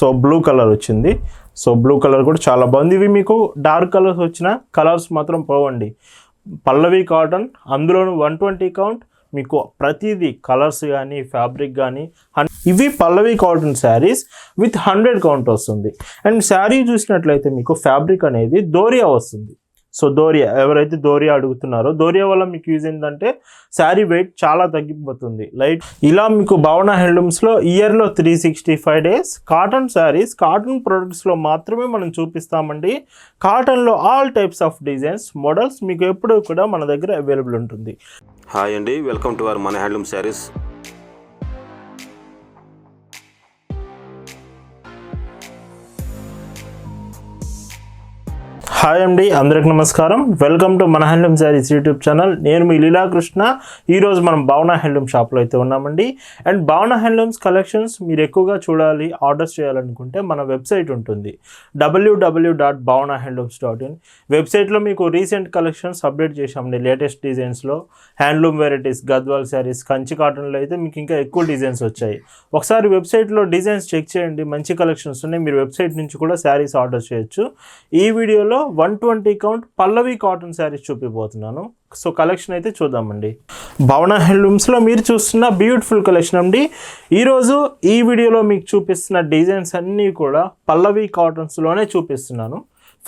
So blue colour వచ్చింది. So blue colour కూడా చాలా బాగుంది. ఇవి మీకు డార్క్ కలర్స్ వచ్చిన కలర్స్ మాత్రం పోవండి. పల్లవి కాటన్ అందులోనూ వన్ ట్వంటీ కౌంట్ మీకు ప్రతిదీ కలర్స్ కానీ ఫ్యాబ్రిక్ కానీ ఇవి Pallavi cotton saris with hundred count వస్తుంది. అండ్ శారీ చూసినట్లయితే మీకు ఫ్యాబ్రిక్ అనేది దోరియా వస్తుంది. సో దోరియా ఎవరైతే దోరియా అడుగుతున్నారో దోరియా వల్ల మీకు యూజ్ ఏంటంటే శారీ వెయిట్ చాలా తగ్గిపోతుంది. లైట్ ఇలా మీకు భావన హ్యాండ్లూమ్స్లో ఇయర్లో three sixty five days cotton saris cotton ప్రొడక్ట్స్లో మాత్రమే మనం చూపిస్తామండి. కాటన్లో all types of designs models మీకు ఎప్పుడూ కూడా మన దగ్గర అవైలబుల్ ఉంటుంది. హాయ్ అండి వెల్కమ్ టు అవర్ మన హ్యాండ్లూమ్ శారీస్ హాయ్ అండి అందరికి నమస్కారం. వెల్కమ్ టు మన హ్యాండ్లూమ్ శారీస్ యూట్యూబ్ ఛానల్. నేను మీ లీలాకృష్ణ. ఈరోజు మనం భావన హ్యాండ్లూమ్ షాప్లో అయితే ఉన్నామండి. అండ్ భావన హ్యాండ్లూమ్స్ కలెక్షన్స్ మీరు ఎక్కువగా చూడాలి ఆర్డర్స్ చేయాలనుకుంటే మన వెబ్సైట్ ఉంటుంది. WWW dot Bhavana handlooms dot in వెబ్సైట్లో మీకు రీసెంట్ కలెక్షన్స్ అప్డేట్ చేశామండి లేటెస్ట్ డిజైన్స్లో హ్యాండ్లూమ్ వెరైటీస్ గద్వాల్ శారీస్ కంచి కాటన్లో అయితే మీకు ఇంకా ఎక్కువ డిజైన్స్ వచ్చాయి. ఒకసారి వెబ్సైట్లో డిజైన్స్ చెక్ చేయండి. మంచి కలెక్షన్స్ ఉన్నాయి. మీరు వెబ్సైట్ నుంచి కూడా శారీస్ ఆర్డర్ చేయొచ్చు. ఈ వీడియోలో one twenty count Pallavi cotton saris చూపిపోతున్నాను. So collection అయితే చూద్దామండి. భవన హ్యాండ్లూమ్స్లో మీరు చూస్తున్న బ్యూటిఫుల్ కలెక్షన్ అండి. ఈరోజు ఈ వీడియోలో మీకు చూపిస్తున్న డిజైన్స్ అన్నీ కూడా పల్లవి కాటన్స్లోనే చూపిస్తున్నాను.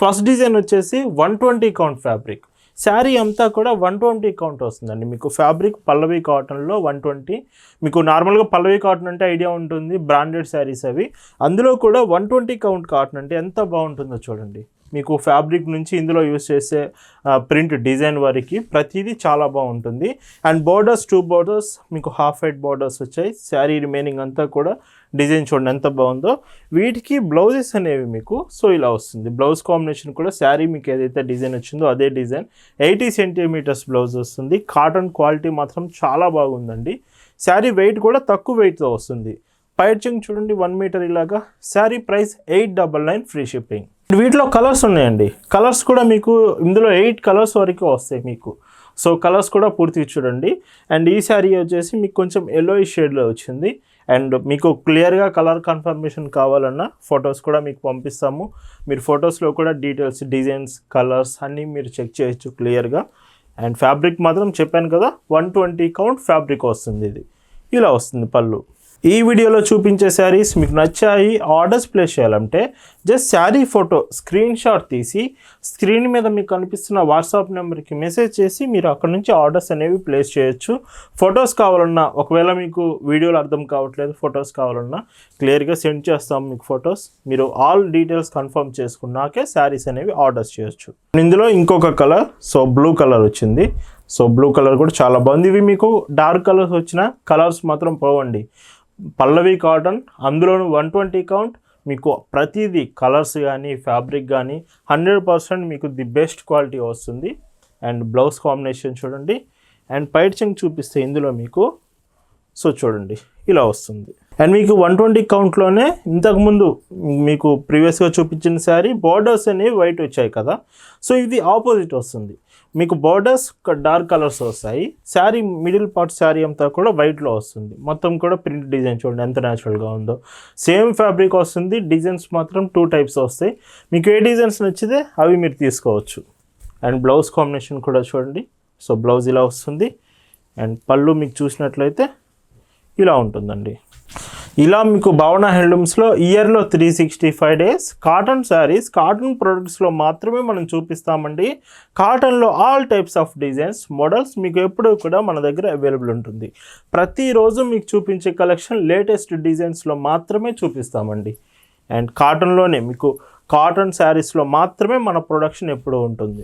ఫస్ట్ డిజైన్ వచ్చేసి one twenty count fabric. Sari అంతా కూడా వన్ ట్వంటీ కౌంట్ వస్తుందండి. మీకు ఫ్యాబ్రిక్ పల్లవి కాటన్లో వన్ ట్వంటీ. మీకు నార్మల్గా పల్లవి కాటన్ అంటే ఐడియా ఉంటుంది బ్రాండెడ్ శారీస్ అవి. అందులో కూడా వన్ ట్వంటీ కౌంట్ కాటన్ అంటే ఎంత బాగుంటుందో చూడండి. మీకు ఫ్యాబ్రిక్ నుంచి ఇందులో యూస్ చేసే ప్రింట్ డిజైన్ వరకు ప్రతిదీ చాలా బాగుంటుంది. అండ్ బోర్డర్స్ టూ బోర్డర్స్ మీకు హాఫ్ హైట్ బోర్డర్స్ వచ్చాయి. శారీ రిమైనింగ్ అంతా కూడా డిజైన్ చూడండి ఎంత బాగుందో. వీటికి బ్లౌజెస్ అనేవి మీకు సో ఇలా వస్తుంది. బ్లౌజ్ కాంబినేషన్ కూడా శారీ మీకు ఏదైతే డిజైన్ వచ్చిందో అదే డిజైన్ ఎయిటీ సెంటీమీటర్స్ బ్లౌజ్ వస్తుంది. కాటన్ క్వాలిటీ మాత్రం చాలా బాగుందండి. శారీ వెయిట్ కూడా తక్కువ వెయిట్తో వస్తుంది. పైచింగ్ చూడండి వన్ మీటర్ ఇలాగా. Sari price eight double nine free shipping వీటిలో కలర్స్ ఉన్నాయండి. కలర్స్ కూడా మీకు ఇందులో ఎయిట్ కలర్స్ వరకు వస్తాయి మీకు. సో కలర్స్ కూడా పూర్తిగా చూడండి. అండ్ ఈ శారీ వచ్చేసి మీకు కొంచెం ఎల్లో షేడ్లో వచ్చింది. అండ్ మీకు క్లియర్గా కలర్ కన్ఫర్మేషన్ కావాలన్నా ఫొటోస్ కూడా మీకు పంపిస్తాము. మీరు ఫొటోస్లో కూడా డీటెయిల్స్ డిజైన్స్ కలర్స్ అన్నీ మీరు చెక్ చేయొచ్చు క్లియర్గా అండ్ ఫ్యాబ్రిక్ మాత్రం చెప్పాను కదా వన్ ట్వంటీ కౌంట్ ఫ్యాబ్రిక్ వస్తుంది ఇది. ఇలా వస్తుంది పళ్ళు. ఈ వీడియోలో చూపించే శారీస్ మీకు నచ్చాయి ఆర్డర్స్ ప్లేస్ చేయాలంటే just sari photo screen shot తీసి స్క్రీన్ మీద మీకు కనిపిస్తున్న వాట్సాప్ నెంబర్కి మెసేజ్ చేసి మీరు అక్కడ నుంచి ఆర్డర్స్ అనేవి ప్లేస్ చేయొచ్చు. ఫొటోస్ కావాలన్నా ఒకవేళ మీకు వీడియోలు అర్థం కావట్లేదు ఫొటోస్ కావాలన్నా క్లియర్గా సెండ్ చేస్తాం మీకు ఫొటోస్. మీరు ఆల్ డీటెయిల్స్ కన్ఫర్మ్ చేసుకున్నాకే శారీస్ అనేవి ఆర్డర్స్ చేయొచ్చు. ఇందులో ఇంకొక కలర్ సో బ్లూ కలర్ వచ్చింది. సో బ్లూ కలర్ కూడా చాలా బాగుంది. ఇవి మీకు డార్క్ కలర్స్ వచ్చిన కలర్స్ మాత్రం పోవండి. పల్లవి కాటన్ అందులోనూ వన్ ట్వంటీ కౌంట్ మీకు ప్రతిదీ కలర్స్ కానీ ఫ్యాబ్రిక్ కానీ హండ్రెడ్ పర్సెంట్ మీకు ది బెస్ట్ క్వాలిటీ వస్తుంది. అండ్ బ్లౌజ్ కాంబినేషన్ చూడండి. అండ్ పైట్చింగ్ చూపిస్తే ఇందులో మీకు సో చూడండి ఇలా వస్తుంది. అండ్ మీకు వన్ ట్వంటీ కౌంట్లోనే ఇంతకుముందు మీకు ప్రీవియస్గా చూపించిన శారీ బార్డర్స్ అనేవి వైట్ వచ్చాయి కదా. సో ఇది ఆపోజిట్ వస్తుంది. మీకు బార్డర్స్ డార్క్ కలర్స్ వస్తాయి. శారీ మిడిల్ పార్ట్ శారీ అంతా కూడా వైట్లో వస్తుంది. మొత్తం కూడా ప్రింట్ డిజైన్ చూడండి ఎంత న్యాచురల్గా ఉందో. సేమ్ ఫ్యాబ్రిక్ వస్తుంది. డిజైన్స్ మాత్రం టూ టైప్స్ వస్తాయి. మీకు ఏ డిజైన్స్ నచ్చితే అవి మీరు తీసుకోవచ్చు. అండ్ బ్లౌజ్ కాంబినేషన్ కూడా చూడండి. సో బ్లౌజ్ ఇలా వస్తుంది. అండ్ పళ్ళు మీకు చూసినట్లయితే ఇలా ఉంటుందండి. ఇలా మీకు భావన హ్యాండ్లూమ్స్లో ఇయర్లో three sixty five days cotton saris cotton ప్రొడక్ట్స్లో మాత్రమే మనం చూపిస్తామండి. కాటన్లో all types of designs models మీకు ఎప్పుడూ కూడా మన దగ్గర అవైలబుల్ ఉంటుంది. ప్రతిరోజు మీకు చూపించే కలెక్షన్ లేటెస్ట్ డిజైన్స్లో మాత్రమే చూపిస్తామండి. అండ్ కాటన్లోనే మీకు కాటన్ శారీస్లో మాత్రమే మన ప్రొడక్షన్ ఎప్పుడూ ఉంటుంది.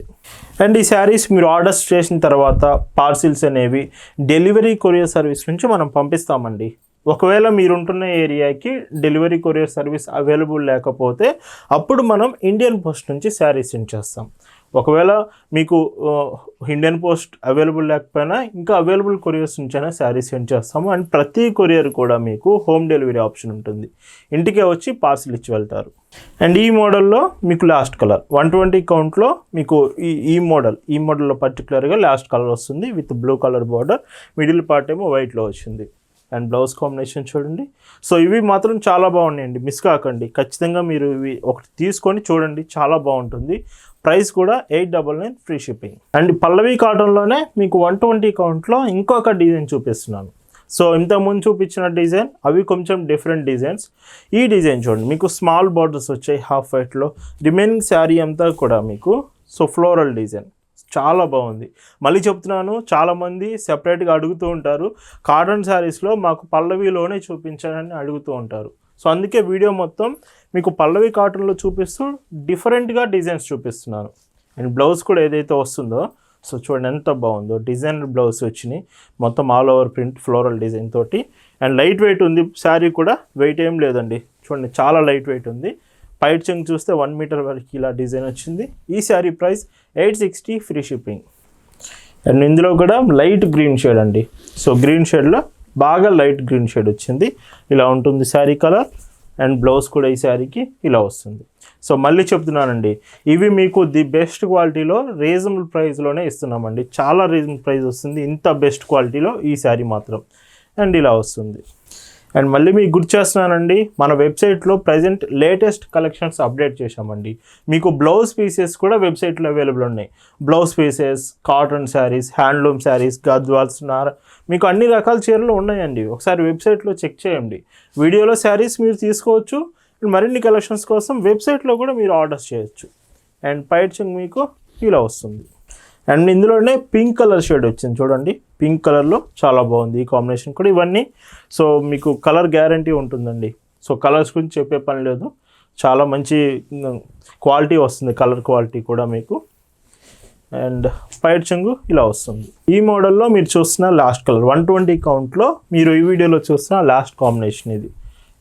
అండ్ ఈ శారీస్ మీరు ఆర్డర్స్ చేసిన తర్వాత పార్సిల్స్ అనేవి డెలివరీ కొరియర్ సర్వీస్ నుంచి మనం పంపిస్తామండి. ఒకవేళ మీరుంటున్న ఏరియాకి డెలివరీ కొరియర్ సర్వీస్ అవైలబుల్ లేకపోతే అప్పుడు మనం ఇండియన్ పోస్ట్ నుంచి శారీ సెండ్ చేస్తాం. ఒకవేళ మీకు ఇండియన్ పోస్ట్ అవైలబుల్ లేకపోయినా ఇంకా అవైలబుల్ కొరియర్స్ నుంచైనా శారీస్ సెండ్ చేస్తాము. అండ్ ప్రతి కొరియర్ కూడా మీకు హోమ్ డెలివరీ ఆప్షన్ ఉంటుంది. ఇంటికే వచ్చి పార్సిల్ ఇచ్చి వెళ్తారు. అండ్ ఈ మోడల్లో మీకు లాస్ట్ కలర్ వన్ ట్వంటీ కౌంట్లో మీకు ఈ ఈ మోడల్ ఈ మోడల్లో పర్టికులర్గా లాస్ట్ కలర్ వస్తుంది with blue colour border. Middle part ఏమో వైట్లో వచ్చింది. అండ్ బ్లౌజ్ కాంబినేషన్ చూడండి. సో ఇవి మాత్రం చాలా బాగున్నాయండి. మిస్ కాకండి. ఖచ్చితంగా మీరు ఇవి ఒకటి తీసుకొని చూడండి. చాలా బాగుంటుంది. ప్రైస్ కూడా eight double nine free shipping. And Pallavi కాటన్లోనే మీకు వన్ ట్వంటీ కౌంట్లో ఇంకొక డిజైన్ చూపిస్తున్నాను. సో ఇంతకుముందు చూపించిన డిజైన్ అవి కొంచెం డిఫరెంట్ డిజైన్స్. ఈ డిజైన్ చూడండి. మీకు స్మాల్ బార్డర్స్ వచ్చాయి హాఫ్ వైట్లో. రిమైనింగ్ శారీ అంతా కూడా మీకు. So floral design. చాలా బాగుంది. మళ్ళీ చెప్తున్నాను చాలామంది సెపరేట్గా అడుగుతూ ఉంటారు. కాటన్ శారీస్లో మాకు పల్లవిలోనే చూపించాలని అడుగుతూ ఉంటారు. సో అందుకే వీడియో మొత్తం మీకు పల్లవి కాటన్లో చూపిస్తూ డిఫరెంట్గా డిజైన్స్ చూపిస్తున్నాను. అండ్ బ్లౌజ్ కూడా ఏదైతే వస్తుందో సో చూడండి ఎంత బాగుందో. డిజైనర్ బ్లౌజ్ వచ్చినాయి. మొత్తం all over print floral design తోటి. అండ్ లైట్ వెయిట్ ఉంది శారీ కూడా వెయిట్ ఏం లేదండి. చూడండి చాలా లైట్ వెయిట్ ఉంది. పైట్ చెంగ్ చూస్తే వన్ మీటర్ వరకు ఇలా డిజైన్ వచ్చింది. ఈ sari price eight sixty free shipping and ఇందులో కూడా లైట్ గ్రీన్ షేడ్ అండి. సో గ్రీన్ షేడ్లో బాగా లైట్ గ్రీన్ షేడ్ వచ్చింది. ఇలా ఉంటుంది శారీ కలర్ అండ్ బ్లౌజ్ కూడా ఈ శారీకి ఇలా వస్తుంది. సో మళ్ళీ చెప్తున్నానండి. ఇవి మీకు ది బెస్ట్ క్వాలిటీలో రీజనబుల్ ప్రైస్లోనే ఇస్తున్నామండి. చాలా రీజనబుల్ ప్రైస్ వస్తుంది. ఇంత బెస్ట్ క్వాలిటీలో ఈ శారీ మాత్రం. అండ్ ఇలా వస్తుంది. అండ్ మళ్ళీ మీకు గుర్తు చేస్తున్నానండి మన వెబ్సైట్లో ప్రజెంట్ లేటెస్ట్ కలెక్షన్స్ అప్డేట్ చేశామండి. మీకు బ్లౌజ్ పీసెస్ కూడా వెబ్సైట్లో అవైలబుల్ ఉన్నాయి. Blouse pieces cotton saris handloom saris Gadwals నార మీకు అన్ని రకాల చీరలు ఉన్నాయండి. ఒకసారి వెబ్సైట్లో చెక్ చేయండి. వీడియోలో శారీస్ మీరు తీసుకోవచ్చు అండ్ మరిన్ని కలెక్షన్స్ కోసం వెబ్సైట్లో కూడా మీరు ఆర్డర్ చేయొచ్చు. అండ్ పైచింగ్ మీకు ఇలా వస్తుంది. అండ్ ఇందులోనే పింక్ కలర్ షేడ్ వచ్చింది చూడండి. పింక్ కలర్లో చాలా బాగుంది ఈ కాంబినేషన్ కూడా ఇవన్నీ. సో మీకు కలర్ గ్యారంటీ ఉంటుందండి. సో కలర్స్ గురించి చెప్పే పని లేదు. చాలా మంచి క్వాలిటీ వస్తుంది. కలర్ క్వాలిటీ కూడా మీకు. అండ్ పైట్ చెంగు ఇలా వస్తుంది. ఈ మోడల్లో మీరు చూస్తున్న లాస్ట్ కలర్. వన్ ట్వంటీ కౌంట్లో మీరు ఈ వీడియోలో చూస్తున్న లాస్ట్ కాంబినేషన్ ఇది.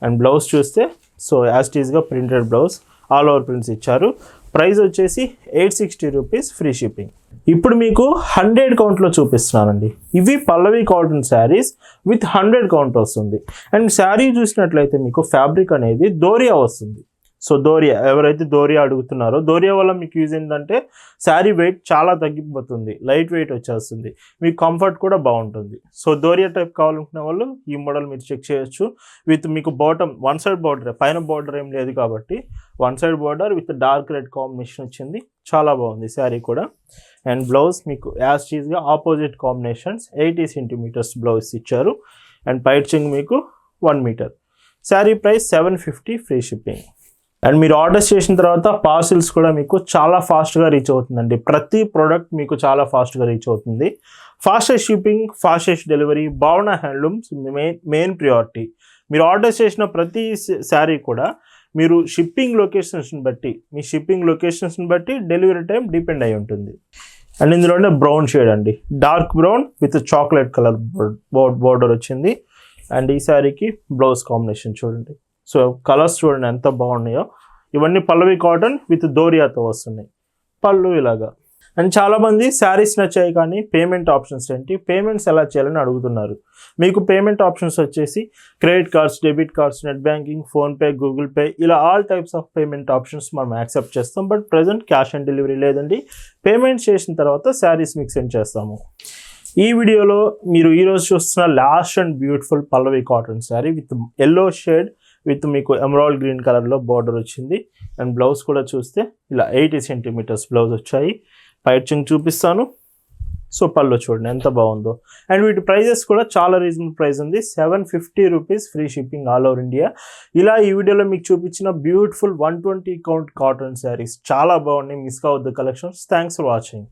అండ్ బ్లౌజ్ చూస్తే so యాస్టీస్గా printed blouse. All over prints ఇచ్చారు. ప్రైస్ వచ్చేసి eight sixty rupees free shipping. ఇప్పుడు మీకు హండ్రెడ్ కౌంట్లో చూపిస్తున్నానండి. ఇవి Pallavi cotton saris with hundred count వస్తుంది. అండ్ శారీ చూసినట్లయితే మీకు ఫ్యాబ్రిక్ అనేది దోరియా వస్తుంది. సో దోరియా ఎవరైతే దోరియా అడుగుతున్నారో దోరియా వల్ల మీకు యూజ్ ఏంటంటే శారీ వెయిట్ చాలా తగ్గిపోతుంది లైట్ వెయిట్ వచ్చేస్తుంది మీకు కంఫర్ట్ కూడా బాగుంటుంది. సో దోరియా టైప్ కావాలనుకునే వాళ్ళు ఈ మోడల్ మీరు చెక్ చేయొచ్చు. విత్ మీకు బాటమ్ వన్ సైడ్ బార్డర్ పైన బార్డర్ ఏం లేదు కాబట్టి one side border with dark red combination వచ్చింది చాలా బాగుంది శారీ కూడా. అండ్ బ్లౌజ్ మీకు as చీజ్గా opposite combinations eighty centimetres blouse ఇచ్చారు. అండ్ పైచింగ్ మీకు one metre sari price seven fifty free shipping and మీరు ఆర్డర్స్ చేసిన తర్వాత పార్సిల్స్ కూడా మీకు చాలా ఫాస్ట్గా రీచ్ అవుతుందండి. ప్రతి ప్రోడక్ట్ మీకు చాలా ఫాస్ట్గా రీచ్ అవుతుంది. Fastest shipping fastest delivery Bhavana handlooms main main priority మీరు ఆర్డర్ చేసిన ప్రతి శారీ కూడా మీరు షిప్పింగ్ లొకేషన్స్ని బట్టి మీ షిప్పింగ్ లొకేషన్స్ని బట్టి డెలివరీ టైం డిపెండ్ అయి ఉంటుంది. అండ్ ఇందులోనే బ్రౌన్ షేడ్ అండి. Dark brown with chocolate colour border వచ్చింది. అండ్ ఈ శారీకి బ్లౌజ్ కాంబినేషన్ చూడండి. సో కలర్స్ చూడండి ఎంత బాగున్నాయో. ఇవన్నీ పల్లవి కాటన్ విత్ దోరియాతో వస్తున్నాయి. పళ్ళు ఇలాగా. అండ్ చాలామంది శారీస్ నచ్చాయి కానీ పేమెంట్ ఆప్షన్స్ ఏంటి? పేమెంట్స్ ఎలా చేయాలని అడుగుతున్నారు. మీకు పేమెంట్ ఆప్షన్స్ వచ్చేసి credit cards debit cards net banking PhonePe Google Pay ఇలా all types of payment options మనం యాక్సెప్ట్ చేస్తాం. But present cash on delivery లేదండి. పేమెంట్ చేసిన తర్వాత శారీస్ మీకు సెండ్ చేస్తాము. ఈ వీడియోలో మీరు ఈరోజు చూస్తున్న last and beautiful Pallavi cotton sari with yellow shade with మీకు ఎమరాల్డ్ గ్రీన్ కలర్లో బార్డర్ వచ్చింది. అండ్ బ్లౌజ్ కూడా చూస్తే ఇలా ఎయిటీ సెంటీమీటర్స్ బ్లౌజ్ వచ్చాయి. పైచింగ్ చూపిస్తాను. సో పళ్ళు చూడండి ఎంత బాగుందో. అండ్ వీటి ప్రైజెస్ కూడా చాలా రీజనబుల్ ప్రైస్ ఉంది. Seven fifty rupees free shipping all over India ఇలా ఈ వీడియోలో మీకు చూపించిన beautiful one twenty count cotton saris చాలా బాగున్నాయి. మిస్ కావద్దు కలెక్షన్స్ థ్యాంక్స్ ఫర్ వాచింగ్